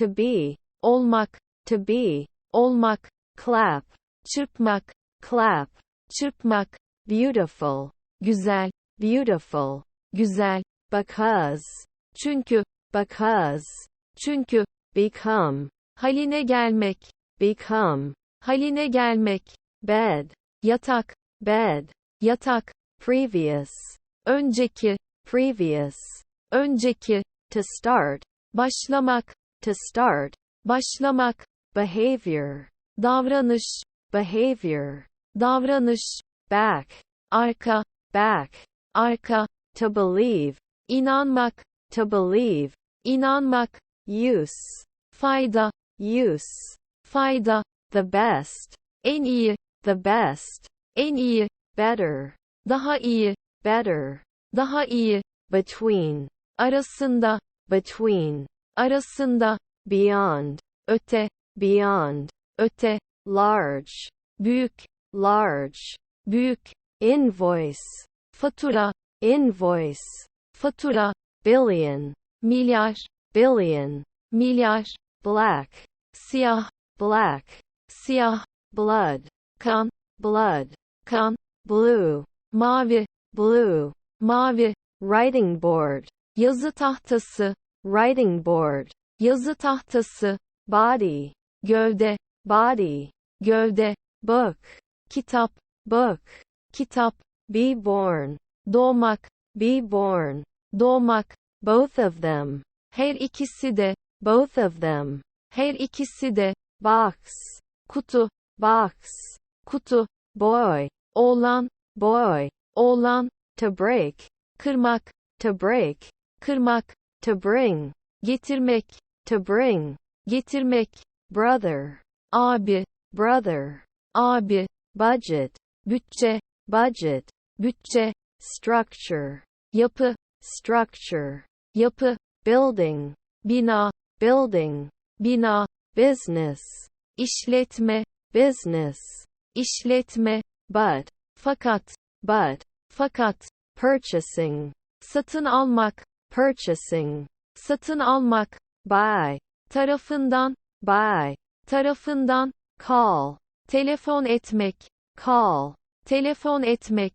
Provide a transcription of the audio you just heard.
to be, olmak, to be, olmak, clap, çırpmak, clap, çırpmak, beautiful, güzel, beautiful, güzel, because, çünkü, because, çünkü, become, haline gelmek, become, haline gelmek, bed, yatak, bed, yatak, previous, önceki, previous, önceki, to start, başlamak, to start, başlamak, behavior, davranış, behavior, davranış, back, arka, back, arka, to believe, inanmak, to believe, inanmak, use, fayda, use, fayda, the best, en iyi, the best, en iyi, better, daha iyi, better, daha iyi, between, arasında, between, arasında, beyond, öte, beyond, öte, large, büyük, large, büyük, invoice, fatura, invoice, fatura, billion, milyar, billion, milyar, black, siyah, black, siyah, blood, kan, blood, kan, blue, mavi, blue, mavi, writing board, yazı tahtası, writing board, yazı tahtası, body, gövde, body, gövde, book, kitap, book, kitap, be born, doğmak, be born, doğmak, both of them, her ikisi de, both of them, her ikisi de, box, kutu, box, kutu, boy, oğlan, boy, oğlan, to break, kırmak, to break, kırmak, to bring, getirmek, to bring, getirmek, brother, abi, brother, abi, budget, bütçe, budget, bütçe, structure, yapı, structure, yapı, building, bina, building, bina, business, işletme, business, işletme, but, fakat, but, fakat, purchasing, satın almak, purchasing, satın almak, buy, tarafından, buy, tarafından, call, telefon etmek, call, telefon etmek,